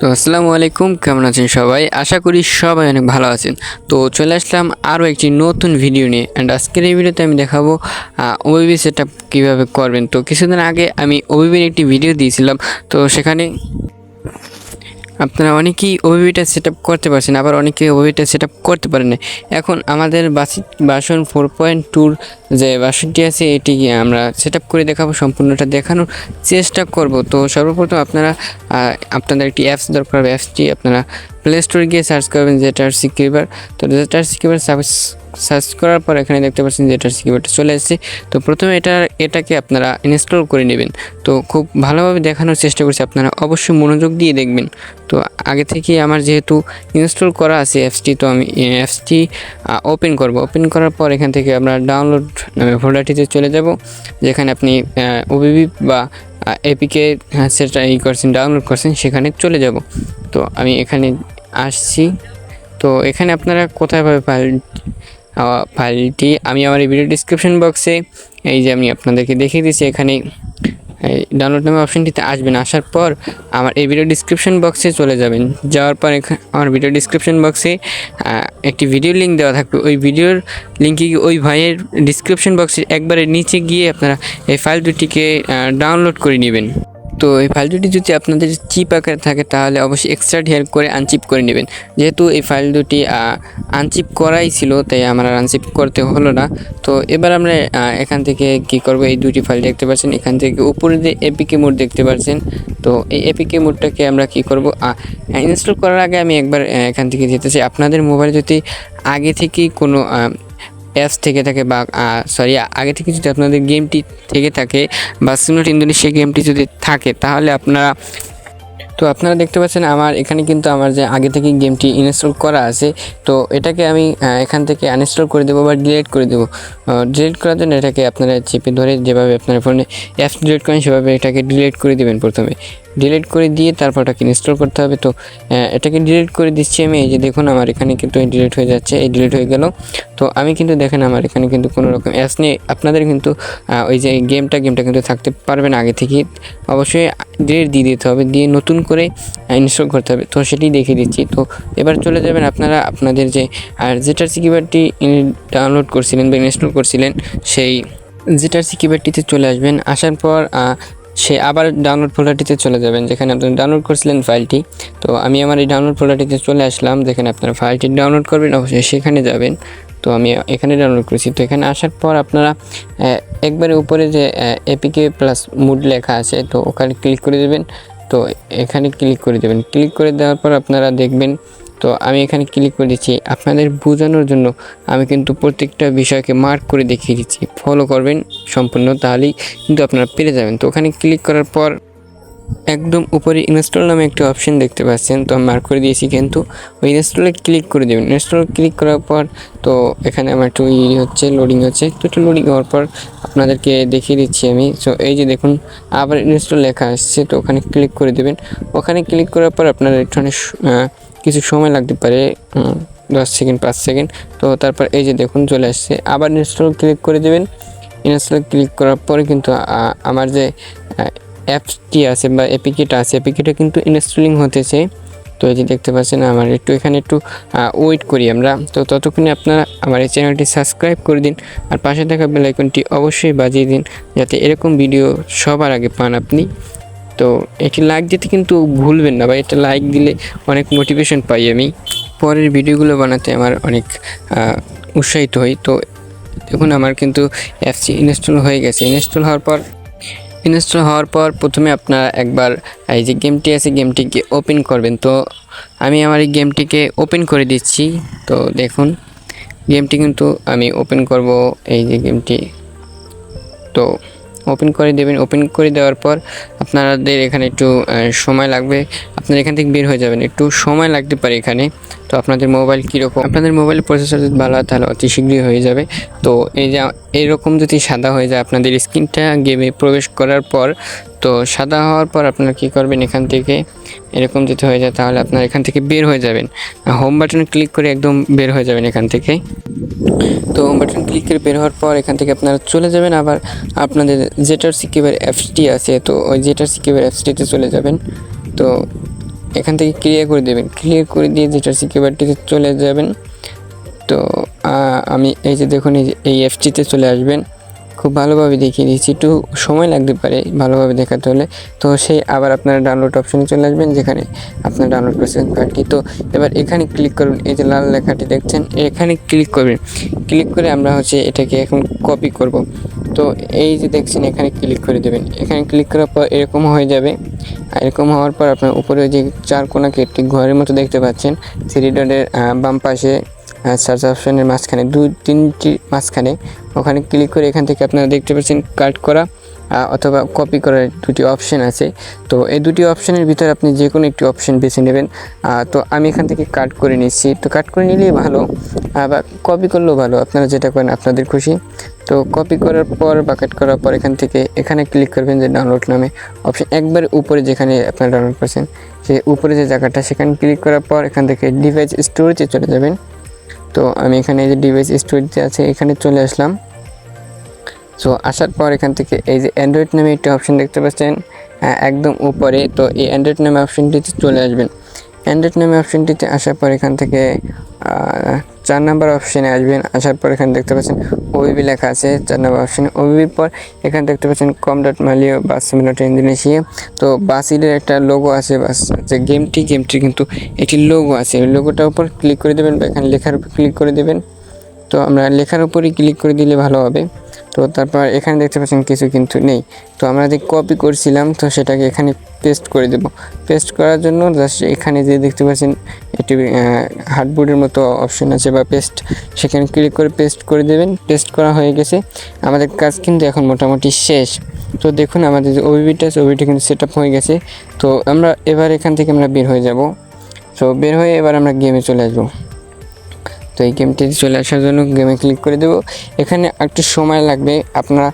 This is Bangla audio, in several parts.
তো আসসালামু আলাইকুম, কেমন আছেন সবাই? আশা করি সবাই অনেক ভালো আছেন। তো চলে আসলাম আরও একটি নতুন ভিডিও নিয়ে। অ্যান্ড আজকের এই ভিডিওতে আমি দেখাবো ওবিবি সেট আপ কীভাবে করবেন। তো কিছুদিন আগে আমি ওবিবির একটি ভিডিও দিয়েছিলাম। তো সেখানে আপনারা অনেকেই ওবিবিটা সেট আপ করতে পারছেন, আবার অনেকে ওবিবিটা সেট আপ করতে পারেন এখন আমাদের বাসি বাসন ফোর পয়েন্ট টুর যে বাসনটি আছে এটি আমরা সেট আপ করে দেখাবো, সম্পূর্ণটা দেখানোর চেষ্টা করব। তো সর্বপ্রথম আপনারা আপনাদের একটি অ্যাপস দরকার হবে অ্যাপসটি আপনারা প্লে স্টোরে গিয়ে সার্চ করবেন জেটার সিকিউবার তো জেটার সিকিউবার সার্চ করার পর এখানে দেখতে পাচ্ছেন জেটার সিকিউবারটা চলে এসেছে। তো প্রথমে এটা, এটাকে আপনারা ইনস্টল করে নেবেন। তো খুব ভালোভাবে দেখানোর চেষ্টা করছি, আপনারা অবশ্যই মনোযোগ দিয়ে দেখবেন। তো আগে থেকে আমার যেহেতু ইনস্টল করা আছে অ্যাপসটি তো আমি অ্যাপসটি ওপেন করব। ওপেন করার পর এখান থেকে আমরা ডাউনলোড নামে ফোল্ডারটিতে চলে যাব, যেখানে আপনি ওবিবি বা এপিকে সেটা ই করছেন ডাউনলোড করছেন, সেখানে চলে যাব। তো আমি এখানে আসছি। তো এখানে আপনারা কোথায় পাবে ফাইলটি, আমি আমার এই ভিডিও ডিসক্রিপশন বক্সে এই যে আমি আপনাদেরকে দেখিয়ে দিচ্ছি এখানে ডাউনলোড নামে অপশনটিতে আসবেন। আসার পর আমার এই ভিডিও ডিসক্রিপশন বক্সে চলে যাবেন। যাওয়ার পর আমার ভিডিও ডিসক্রিপশন বক্সে একটি ভিডিও লিঙ্ক দেওয়া থাকবে। ওই ভিডিওর লিঙ্কে ওই ভাইয়ের ডিসক্রিপশন বক্সের একবারে নিচে গিয়ে আপনারা এই ফাইল দুটিকে ডাউনলোড করে নেবেন। তো এই ফাইল দুটি যদি আপনাদের চিপ আকারে থাকে, তাহলে অবশ্যই এক্সট্রা হেয়ার করে আনচিপ করে নেবেন। যেহেতু এই ফাইল দুটি আনচিপ করাই ছিল, তাই আমার আনচিপ করতে হলো না। তো এবার আমরা এখান থেকে কি করব? এই দুটি ফাইল দেখতে পাচ্ছেন। এখান থেকে উপরে যে এপিকে মোড দেখতে পাচ্ছেন। তো এই এপিকে মোডটাকে আমরা কি করব? ইনস্টল করার আগে আমি একবার এখান থেকে যেতে চাই। আপনাদের মোবাইল যদি আগে থেকেই কোনো অ্যাপস থেকে থাকে বা সরি আগে থেকে যদি আপনাদের গেমটি থেকে থাকে বা সিমলেট ইন্দোনেশিয়া গেমটি যদি থাকে, তাহলে আপনারা, তো আপনারা দেখতে পাচ্ছেন আমার এখানে কিন্তু আমার যে আগে থেকে গেমটি ইনস্টল করা আছে, তো এটাকে আমি এখান থেকে আনইনস্টল করে দেবো বা ডিলিট করে দেবো। ডিলিট করার জন্য এটাকে আপনারা চেপে ধরে যেভাবে আপনার ফোনে অ্যাপস ডিলিট করেন, সেভাবে এটাকে ডিলিট করে দেবেন প্রথমে। ডিলিট করে দিয়ে তারপর ওটাকে ইনস্টল করতে হবে। তো এটাকে ডিলিট করে দিচ্ছি আমি। এই যে দেখুন, আমার এখানে কিন্তু ডিলিট হয়ে যাচ্ছে, এই ডিলিট হয়ে গেল। তো, আমি কিন্তু দেখেন, আমার এখানে কিন্তু কোনো রকম অ্যাপস নেই। আপনাদের কিন্তু ওই যে গেমটা গেমটা কিন্তু থাকতে পারবেন আগে থেকেই। অবশ্যই ডিলিট দিয়ে দিতে হবে, দিয়ে নতুন করে ইনস্টল করতে হবে। তো সেটি দেখিয়ে দিচ্ছি। তো, এবার চলে যাবেন আপনারা, আপনাদের যে, আর যেটার কিবোর্ডটি ডাউনলোড করছিলেন বা ইনস্টল করছিলেন, সেই যেটার কিবোর্ডটিতে চলে আসবেন। আসার পর সে আবার ডাউনলোড ফোল্ডারটিতে চলে যাবেন, যেখানে আপনি ডাউনলোড করছিলেন ফাইলটি। তো আমি আমার এই ডাউনলোড ফোল্ডারটিতে চলে আসলাম, যেখানে আপনারা ফাইলটি ডাউনলোড করবেন, অবশ্যই সেখানে যাবেন। তো আমি এখানে ডাউনলোড করেছি। তো এখানে আসার পর আপনারা একবারে উপরে যে এপিকে প্লাস মুড লেখা আছে, তো ওখানে ক্লিক করে দেবেন। তো এখানে ক্লিক করে দেবেন। ক্লিক করে দেওয়ার পর আপনারা দেখবেন তো আমি এখানে ক্লিক করে দিচ্ছি। আপনাদের বোঝানোর জন্য আমি কিন্তু প্রত্যেকটা বিষয়কে মার্ক করে দেখিয়ে দিচ্ছি। ফলো করবেন সম্পূর্ণ, তাহলেই কিন্তু আপনারা পেরে যাবেন। তো ওখানে ক্লিক করার পর একদম উপরে ইনস্টল নামে একটা অপশন দেখতে পাচ্ছেন। তো মার্ক করে দিয়েছি কিন্তু ওই ইনস্টলে ক্লিক করে দেবেন। ইনস্টল ক্লিক করার পর তো এখানে আমার একটু ই হচ্ছে লোডিং হচ্ছে। একটু একটু লোডিং হওয়ার পর আপনাদেরকে দেখিয়ে দিচ্ছি আমি। সো এই যে দেখুন, আবার ইনস্টল লেখা আসছে। তো ওখানে ক্লিক করে দেবেন। ওখানে ক্লিক করার পর আপনার একটু অনেক কিছু সময় লাগতে পারে দশ সেকেন্ড, পাঁচ সেকেন্ড। তো তারপর এই যে দেখুন, চলে আসছে। আবার ইনস্টল ক্লিক করে দেবেন। ইনস্টল ক্লিক করার পরে কিন্তু আমার যে অ্যাপসটি আছে বা এপিকেটা আছে। এপিকেটা কিন্তু ইনস্টলিং হতেছে। তো এই যে দেখতে পাচ্ছেন, আমার একটু এখানে একটু ওয়েট করি আমরা। তো ততক্ষণে আপনারা আমার এই চ্যানেলটি সাবস্ক্রাইব করে দিন আর পাশে থাকা বেল আইকনটি অবশ্যই বাজিয়ে দিন যাতে এরকম ভিডিও সবার আগে পান আপনি। তো এটি লাইক দিতে কিন্তু ভুলবেন না বা এটা লাইক দিলে অনেক মোটিভেশন পাই আমি। পরের ভিডিওগুলো বানাতে আমার অনেক উৎসাহিত হই। তো দেখুন, আমার কিন্তু অ্যাপসটি ইনস্টল হয়ে গেছে। ইনস্টল হওয়ার পর ইনস্টল হওয়ার পর প্রথমে আপনারা একবার এই যে গেমটি আছে গেমটিকে ওপেন করবেন। তো আমি আমার এই গেমটিকে ওপেন করে দিচ্ছি। তো দেখুন গেমটি কিন্তু আমি ওপেন করব, এই যে গেমটি তো ওপেন করে দেবেন। ওপেন করে দেওয়ার পর আপনাদের এখানে একটু সময় লাগবে। আপনারা এখান থেকে বের হয়ে যাবেন। একটু সময় লাগতে পারে এখানে। তো আপনাদের মোবাইল কীরকম? আপনাদের মোবাইল প্রসেসর যদি ভালো হয়, তাহলে অতি শীঘ্রই হয়ে যাবে। তো এই যে এরকম যদি সাদা হয়ে যায় আপনাদের স্ক্রিনটা গেমে প্রবেশ করার পর, তো সাদা হওয়ার পর আপনারা কী করবেন এখান থেকে? এরকম যদি হয়ে যায়, তাহলে আপনারা এখান থেকে বের হয়ে যাবেন। হোম বাটনে ক্লিক করে একদম বের হয়ে যাবেন এখান থেকে। তো বাটন ক্লিক করে বের হওয়ার পর এখান থেকে আপনারা চলে যাবেন। আবার আপনাদের জেটার সিকিউর অ্যাপসটি আছে, তো ওই জেটার সিকিউর অ্যাপসটিতে চলে যাবেন। তো এখান থেকে ক্লিয়ার করে দেবেন। ক্লিয়ার করে দিয়ে জেটার সিকিউবারটিতে চলে যাবেন। তো আমি এই যে দেখুন, এই এফটিতে চলে আসবেন। খুব ভালোভাবে দেখিয়ে দিয়েছি। একটু সময় লাগতে পারে ভালোভাবে দেখাতে হলে। তো সেই আবার আপনারা ডাউনলোড অপশনে চলে আসবেন, যেখানে আপনার ডাউনলোড করছেন কার্ডটি তো এবার এখানে ক্লিক করুন, এই যে লাল লেখাটি দেখছেন, এখানে ক্লিক করবেন। ক্লিক করে আমরা হচ্ছে এটাকে এখন কপি করব। তো এই যে দেখছেন, এখানে ক্লিক করে দেবেন। এখানে ক্লিক করার পর এরকম হয়ে যাবে। এরকম হওয়ার পর আপনার উপরে যে চার কোনাকে একটি ঘরের মতো দেখতে পাচ্ছেন। থ্রি ডটের বাম পাশে সার্চ অপশনের মাঝখানে দুই তিনটি মাঝখানে। ওখানে ক্লিক করে এখান থেকে আপনারা দেখতে পাচ্ছেন কাট করা অথবা কপি করার দুটি অপশন আছে। তো এই দুটি অপশনের ভিতরে আপনি যে কোনো একটি অপশন বেছে নেবেন। তো আমি এখান থেকে কাট করে নিচ্ছি। তো কাট করে নিলেই ভালো বা কপি করলেও ভালো, আপনারা যেটা করেন আপনাদের খুশি। তো কপি করার পর বা কাট করার পর এখান থেকে এখানে ক্লিক করবেন যে ডাউনলোড নামে অপশন একবার উপরে যেখানে আপনারা ডাউনলোড করছেন সে উপরে যে জায়গাটা, সেখানে ক্লিক করার পর এখান থেকে ডিভাইস স্টোরেজে চলে যাবেন। তো আমি এখানে এই যে ডিভাইস স্টোরেজে আছে, এখানে চলে আসলাম। সো আসার পর এখান থেকে এই যে অ্যান্ড্রয়েড নামে একটি অপশন দেখতে পাচ্ছেন একদম উপরে। তো এই অ্যান্ড্রয়েড নামে অপশনটিতে চলে আসবেন। অ্যান্ড্রয়েড নামে অপশনটিতে আসার পর এখান থেকে চার নাম্বার অপশানে আসবেন, আসার পর এখানে দেখতে পাচ্ছেন ওবিবি লেখা আছে, চার নাম্বার অপশানে ওবিবির পর এখানে দেখতে পাচ্ছেন কম ডট মালিও বাস সিমিলার ইন্দোনেশিয়া তো বাসিডের একটা লোগো আছে বাস যে গেমটি গেমটি কিন্তু একটি লোগো আছে। লোগোটার উপর ক্লিক করে দেবেন বা এখানে লেখার উপর ক্লিক করে দেবেন। তো আমরা লেখার উপরই ক্লিক করে দিলে ভালো হবে। তো তারপর এখানে দেখতে পাচ্ছেন কিছু কিন্তু নেই। তো আমরা যে কপি করছিলাম, তো সেটাকে এখানে পেস্ট করে দেব। পেস্ট করার জন্য জাস্ট এখানে যে দেখতে পাচ্ছেন, একটি হার্ডবোর্ডের মতো অপশন আছে বা পেস্ট সেখানে ক্লিক করে পেস্ট করে দেবেন। পেস্ট করা হয়ে গেছে। আমাদের কাজ কিন্তু এখন মোটামুটি শেষ। তো দেখুন আমাদের যে ওবিবিটা আছে ওবিটা কিন্তু সেট হয়ে গেছে। তো আমরা এবার এখান থেকে আমরা বের হয়ে যাব। তো বের হয়ে এবার আমরা গেমে চলে আসব। তো এই গেমটিতে চলে আসার জন্য গেমে ক্লিক করে দেবো। এখানে একটু সময় লাগবে, আপনারা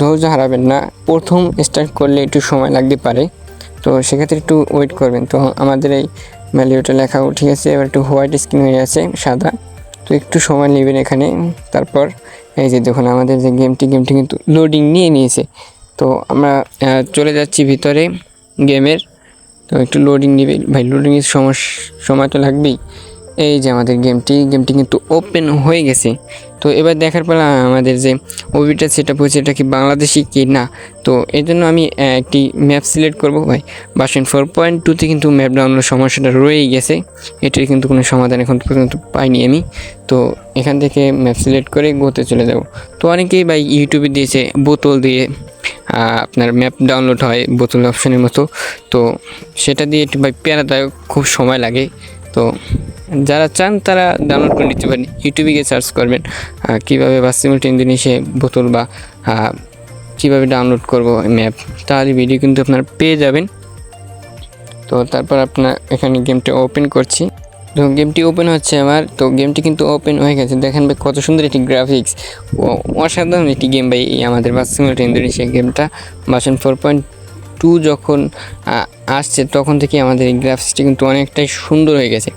ধৈর্য হারাবেন না। প্রথম স্টার্ট করলে একটু সময় লাগতে পারে। তো সেক্ষেত্রে একটু ওয়েট করবেন। তো আমাদের এই ভ্যালিউটা লেখা উঠে গেছে এবার একটু হোয়াইট স্ক্রিন হয়ে আছে, সাদা। তো একটু সময় নেবেন এখানে। তারপর, এই যে দেখুন, আমাদের যে গেমটি গেমটি কিন্তু লোডিং নিয়ে নিয়েছে। তো আমরা চলে যাচ্ছি ভিতরে গেমের তো একটু লোডিং নেবে। ভাই লোডিংয়ের সমস্যা সময় তো লাগবেই। এই যে আমাদের গেমটি গেমটি কিন্তু ওপেন হয়ে গেছে। তো এবার দেখার পর আমাদের যে ওবিটা সেট আপ হয়েছে, এটা কি বাংলাদেশি কি না? তো এই জন্য আমি একটি ম্যাপ সিলেক্ট করব ভাই। বাসন ফোর পয়েন্ট টুতে কিন্তু ম্যাপ ডাউনলোড সমস্যাটা রয়েই গেছে। এটির কিন্তু কোনো সমাধান এখন পর্যন্ত পাইনি আমি। তো এখান থেকে ম্যাপ সিলেক্ট করে গোতে চলে যাব। তো অনেকেই ভাই ইউটিউবে দিয়েছে বোতল দিয়ে আপনার ম্যাপ ডাউনলোড হয় বোতল অপশনের মতো। তো সেটা দিয়ে একটু ভাই প্যারাদায়ক খুব সময় লাগে। তো যারা চান তারা ডাউনলোড করে নিতে পারেন। ইউটিউবে গিয়ে সার্চ করবেন কীভাবে বাসিমুলটি ইন্দোনেশিয়া বোতল বা কীভাবে ডাউনলোড করব ম্যাপ তাহলে ভিডিও কিন্তু আপনারা পেয়ে যাবেন। তো তারপর আপনার এখানে গেমটা ওপেন করছি। তো গেমটি ওপেন হচ্ছে আমার, তো গেমটি কিন্তু ওপেন হয়ে গেছে। দেখেন ভাই, কত সুন্দর একটি গ্রাফিক্স অসাধারণ একটি গেম ভাই আমাদের বাসিমুলটি ইন্দোনেশিয়া গেমটা বাসন ফোর পয়েন্ট টু যখন আসছে, তখন থেকে আমাদের এই গ্রাফিক্সটি কিন্তু অনেকটাই সুন্দর হয়ে গেছে।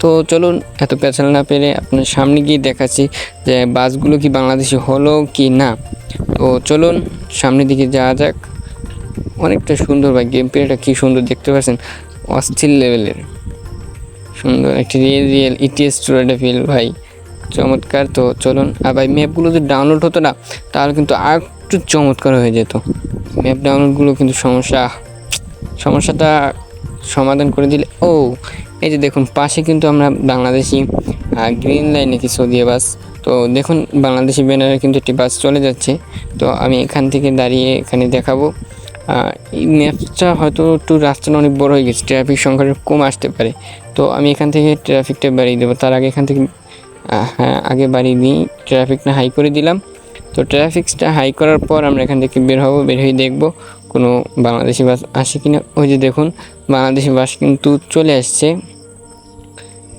তো চলুন, এত পেছাল না পেরে আপনার সামনে গিয়ে দেখাচ্ছি যে বাসগুলো কি বাংলাদেশি হলো কি না। তো চলুন, সামনের দিকে যাওয়া যাক। অনেকটা সুন্দর ভাই গেম প্লেটা কী সুন্দর দেখতে পাচ্ছেন? অস্থির লেভেলের সুন্দর একটি রিয়েল রিয়েল ইটিএস স্টোরেটা ফিল ভাই। চমৎকার তো, চলুন। আর ভাই ম্যাপগুলো যদি ডাউনলোড হতো না, তাহলে কিন্তু আর একটু চমৎকার হয়ে যেত। ম্যাপ ডাউনলোডগুলো কিন্তু সমস্যা। সমস্যাটা সমাধান করে দিলে ও, এই যে দেখুন, পাশে কিন্তু আমরা বাংলাদেশি গ্রিন লাইন নাকি সৌদিয়া বাস তো দেখুন, বাংলাদেশি ব্যানারে কিন্তু একটি বাস চলে যাচ্ছে। তো আমি এখান থেকে দাঁড়িয়ে এখানে দেখাবো। এই ম্যাপটা হয়তো একটু রাস্তাটা অনেক বড় হয়ে গেছে ট্রাফিক সংখ্যাটা কম আসতে পারে। তো আমি এখান থেকে ট্রাফিকটা বাড়িয়ে দেবো। তার আগে এখান থেকে হ্যাঁ আগে বাড়িয়ে দিই। ট্রাফিকটা হাই করে দিলাম। তো ট্রাফিক্সটা হাই করার পর আমরা এখান থেকে বের হব, বের হয়ে দেখব কোনো বাংলাদেশি বাস আসে কি না ওই যে দেখুন, বাংলাদেশি বাস কিন্তু চলে আসছে।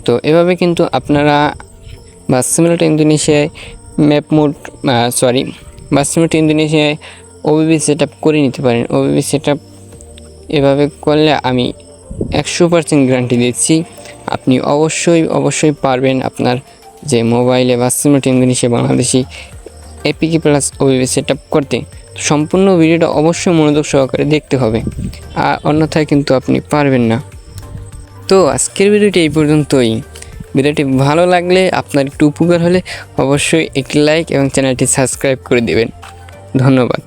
তো এভাবে কিন্তু আপনারা bus simulator ইন্দোনেশিয়ায় map mode sorry bus simulator ইন্দোনেশিয়ায় OBB set up করে নিতে পারেন। ওবিবি সেট আপ এভাবে করলে আমি একশো পার্সেন্ট গ্যারান্টি দিচ্ছি। আপনি অবশ্যই অবশ্যই পারবেন আপনার যে মোবাইলে bus simulator Indonesia Bangladeshi APK plus OBB set up করতে সম্পূর্ণ ভিডিওটা অবশ্যই মনোযোগ সহকারে দেখতে হবে। আর অন্যথায় কিন্তু আপনি পারবেন না। তো আজকের ভিডিওটি এই পর্যন্তই। ভিডিওটি ভালো লাগলে, আপনার একটু উপকার হলে অবশ্যই একটি লাইক এবং চ্যানেলটি সাবস্ক্রাইব করে দেবেন। ধন্যবাদ।